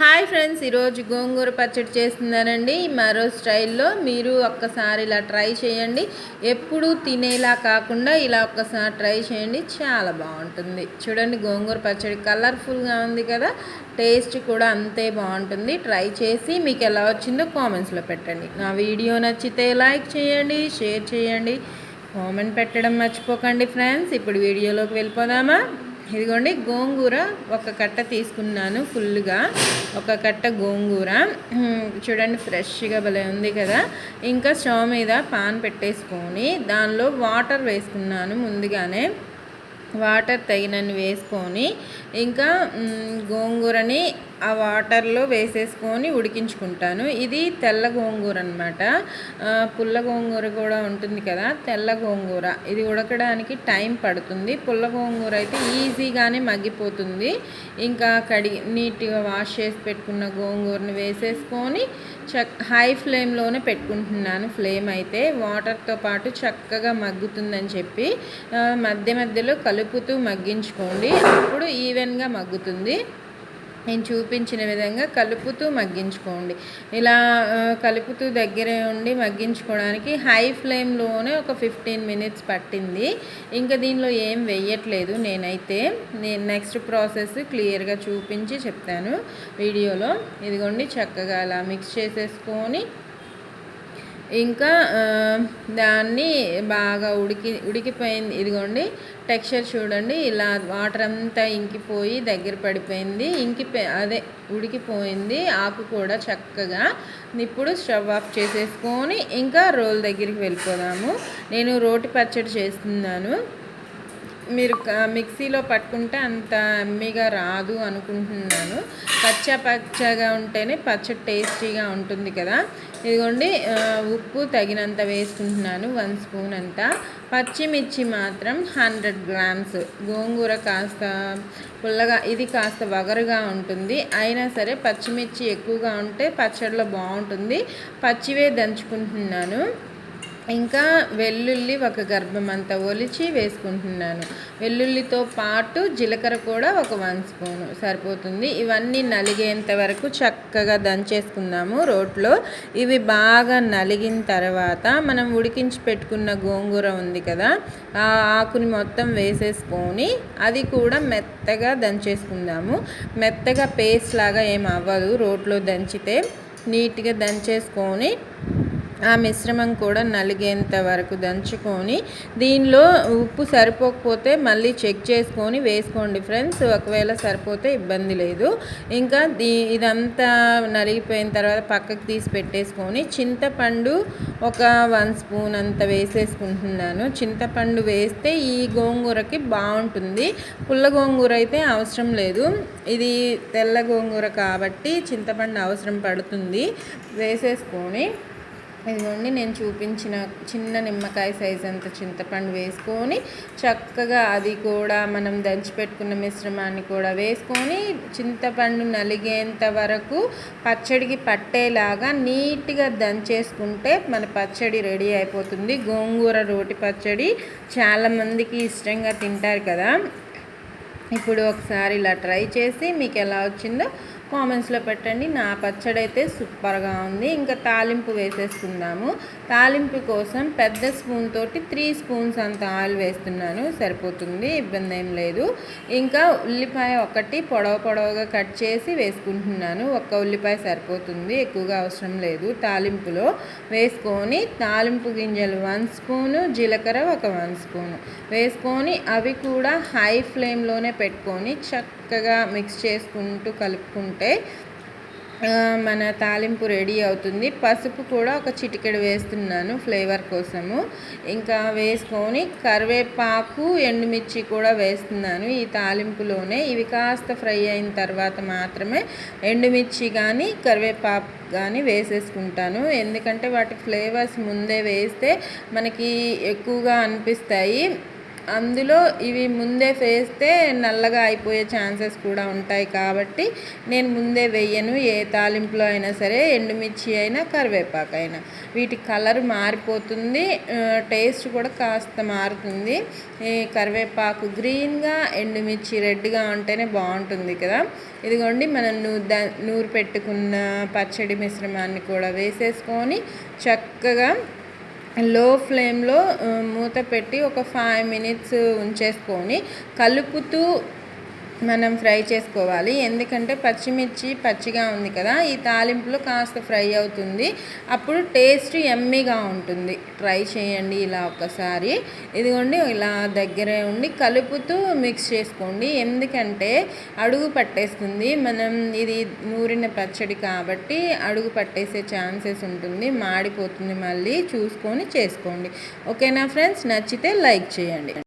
Hi friends ఈరోజు గోంగూర పచ్చడి చేస్తున్నానండి. మరో స్టైల్లో మీరు ఒక్కసారి ఇలా ట్రై చేయండి. ఎప్పుడు తినేలా కాకుండా ఇలా ఒక్కసారి ట్రై చేయండి. చాలా బాగుంటుంది. చూడండి గోంగూర పచ్చడి కలర్ఫుల్గా ఉంది కదా. టేస్ట్ కూడా అంతే బాగుంటుంది. ట్రై చేసి మీకు ఎలా వచ్చిందో కామెంట్స్లో పెట్టండి. నా వీడియో నచ్చితే లైక్ చేయండి షేర్ చేయండి. కామెంట్ పెట్టడం మర్చిపోకండి ఫ్రెండ్స్. ఇప్పుడు వీడియోలోకి వెళ్ళిపోదామా? ఇదిగోండి గోంగూర ఒక కట్ట తీసుకున్నాను ఫుల్గా ఒక కట్ట గోంగూర. చూడండి ఫ్రెష్గా భలే ఉంది కదా. ఇంకా స్టవ్ మీద పాన్ పెట్టేసుకొని దానిలో వాటర్ వేసుకున్నాను ముందుగానే. వాటర్ తగినన్ని వేసుకొని ఇంకా గోంగూరని ఆ వాటర్లో వేసేసుకొని ఉడికించుకుంటాను. ఇది తెల్ల గోంగూర అనమాట పుల్ల గోంగూర కూడా ఉంటుంది కదా తెల్ల గోంగూర. ఇది ఉడకడానికి టైం పడుతుంది. పుల్ల గోంగూర అయితే ఈజీగానే మగ్గిపోతుంది. ఇంకా కడిగి నీట్గా వాష్ చేసి పెట్టుకున్న గోంగూరని వేసేసుకొని చక్ హై ఫ్లేమ్లోనే పెట్టుకుంటున్నాను. ఫ్లేమ్ అయితే వాటర్తో పాటు చక్కగా మగ్గుతుందని చెప్పి మధ్య మధ్యలో కలుపుతూ మగ్గించుకోండి. అప్పుడు ఈవెన్గా మగ్గుతుంది. నేను చూపించిన విధంగా కలుపుతూ మగ్గించుకోండి. ఇలా కలుపుతూ దగ్గరే ఉండి మగ్గించుకోవడానికి హై ఫ్లేమ్లోనే ఒక ఫిఫ్టీన్ మినిట్స్ పట్టింది. ఇంకా దీనిలో ఏం వెయ్యట్లేదు నేనైతే. నేను నెక్స్ట్ ప్రాసెస్ క్లియర్గా చూపించి చెప్తాను వీడియోలో. ఇదిగోండి చక్కగా అలా మిక్స్ చేసేసుకొని ఇంకా దాన్ని బాగా ఉడికి ఉడికిపోయింది. ఇదిగోండి టెక్స్చర్ చూడండి. ఇలా వాటర్ అంతా ఇంకిపోయి దగ్గర పడిపోయింది. ఇంకిపోయి అదే ఉడికిపోయింది. ఆకు కూడా చక్కగా ఇప్పుడు స్టవ్ ఆఫ్ చేసేసుకొని ఇంకా రోల్ దగ్గరికి వెళ్ళిపోదాము. నేను రోటి పచ్చడి చేస్తున్నాను. మీరు మిక్సీలో పట్టుకుంటే అంత అమ్మిగా రాదు అనుకుంటున్నాను. పచ్చ పచ్చగా ఉంటేనే పచ్చడి టేస్టీగా ఉంటుంది కదా. ఇదిగోండి ఉప్పు తగినంత వేసుకుంటున్నాను వన్ స్పూన్ అంత. పచ్చిమిర్చి మాత్రం హండ్రెడ్ గ్రామ్స్. గోంగూర కాస్త పుల్లగా ఇది కాస్త వగరుగా ఉంటుంది. అయినా సరే పచ్చిమిర్చి ఎక్కువగా ఉంటే పచ్చడిలో బాగుంటుంది. పచ్చివే దంచుకుంటున్నాను. ఇంకా వెల్లుల్లి ఒక గర్భం అంతా ఒలిచి వేసుకుంటున్నాను. వెల్లుల్లితో పాటు జీలకర్ర కూడా ఒక వన్ స్పూను సరిపోతుంది. ఇవన్నీ నలిగేంత వరకు చక్కగా దంచేసుకుందాము రోట్లో. ఇవి బాగా నలిగిన తర్వాత మనం ఉడికించి పెట్టుకున్న గోంగూర ఉంది కదా ఆ ఆకుని మొత్తం వేసేసుకొని అది కూడా మెత్తగా దంచేసుకుందాము. మెత్తగా పేస్ట్ లాగా ఏం అవ్వదు రోట్లో దంచితే నీట్గా దంచేసుకొని ఆ మిశ్రమం కూడా నలిగేంత వరకు దంచుకొని దీనిలో ఉప్పు సరిపోకపోతే మళ్ళీ చెక్ చేసుకొని వేసుకోండి ఫ్రెండ్స్. ఒకవేళ సరిపోతే ఇబ్బంది లేదు. ఇంకా దీ ఇదంతా నలిగిపోయిన తర్వాత పక్కకు తీసి పెట్టేసుకొని చింతపండు ఒక వన్ స్పూన్ అంత వేసేసుకుంటున్నాను. చింతపండు వేస్తే ఈ గోంగూరకి బాగుంటుంది. పుల్ల గోంగూర అయితే అవసరం లేదు. ఇది తెల్ల గోంగూర కాబట్టి చింతపండు అవసరం పడుతుంది. వేసేసుకొని ఇదిగోండి నేను చూపించిన చిన్న నిమ్మకాయ సైజ్ అంత చింతపండు వేసుకొని చక్కగా అది కూడా మనం దంచిపెట్టుకున్న మిశ్రమాన్ని కూడా వేసుకొని చింతపండు నలిగేంత వరకు పచ్చడికి పట్టేలాగా నీట్గా దంచేసుకుంటే మన పచ్చడి రెడీ అయిపోతుంది. గోంగూర రోటి పచ్చడి చాలామందికి ఇష్టంగా తింటారు కదా. ఇప్పుడు ఒకసారి ఇలా ట్రై చేసి మీకు ఎలా వచ్చిందో కామెంట్స్లో పెట్టండి. నా పచ్చడి అయితే సూపర్గా ఉంది. ఇంకా తాలింపు వేసేసుకుందాము. తాలింపు కోసం పెద్ద స్పూన్ తోటి త్రీ స్పూన్స్ అంత ఆయిల్ వేస్తున్నాను. సరిపోతుంది ఇబ్బంది ఏం లేదు. ఇంకా ఉల్లిపాయ ఒకటి పొడవ పొడవగా కట్ చేసి వేసుకుంటున్నాను. ఒక్క ఉల్లిపాయ సరిపోతుంది ఎక్కువగా అవసరం లేదు. తాలింపులో వేసుకొని తాలింపు గింజలు వన్ స్పూను జీలకర్ర ఒక వన్ స్పూను. వేసుకొని అవి కూడా హై ఫ్లేమ్లోనే పెట్టుకొని చక్కగా మిక్స్ చేసుకుంటూ కలుపుకుంటే మన తాలింపు రెడీ అవుతుంది. పసుపు కూడా ఒక చిటికెడు వేస్తున్నాను ఫ్లేవర్ కోసము. ఇంకా వేసుకొని కరివేపాకు ఎండుమిర్చి కూడా వేస్తున్నాను ఈ తాలింపులోనే. ఇవి కాస్త ఫ్రై అయిన తర్వాత మాత్రమే ఎండుమిర్చి కానీ కరివేపాకు కానీ వేసేసుకుంటాను. ఎందుకంటే వాటి ఫ్లేవర్స్ ముందే వేస్తే మనకి ఎక్కువగా అనిపిస్తాయి. అందులో ఇవి ముందే వేస్తే నల్లగా అయిపోయే ఛాన్సెస్ కూడా ఉంటాయి కాబట్టి నేను ముందే వేయను ఏ తాలింపులో అయినా సరే ఎండుమిర్చి అయినా కరివేపాకు అయినా. వీటి కలర్ మారిపోతుంది టేస్ట్ కూడా కాస్త మారుతుంది. ఈ కరివేపాకు గ్రీన్గా ఎండుమిర్చి రెడ్గా ఉంటేనే బాగుంటుంది కదా. ఇదిగోండి మనం నూ నూరు పెట్టుకున్న పచ్చడి మిశ్రమాన్ని కూడా వేసేసుకొని చక్కగా లో ఫ్లేమ్లో మూత పెట్టి ఒక ఫైవ్ మినిట్స్ ఉంచేసుకొని కలుపుతూ మనం ఫ్రై చేసుకోవాలి. ఎందుకంటే పచ్చిమిర్చి పచ్చిగా ఉంది కదా ఈ తాలింపులో కాస్త ఫ్రై అవుతుంది. అప్పుడు టేస్ట్ ఎమ్మీగా ఉంటుంది. ట్రై చేయండి ఇలా ఒకసారి ఇదిగోండి ఇలా దగ్గరే ఉండి కలుపుతూ మిక్స్ చేసుకోండి. ఎందుకంటే అడుగు పట్టేస్తుంది. మనం ఇది నూరిన పచ్చడి కాబట్టి అడుగు పట్టేసే ఛాన్సెస్ ఉంటుంది. మాడిపోతుంది మళ్ళీ చూసుకొని చేసుకోండి. ఓకేనా ఫ్రెండ్స్? నచ్చితే లైక్ చేయండి.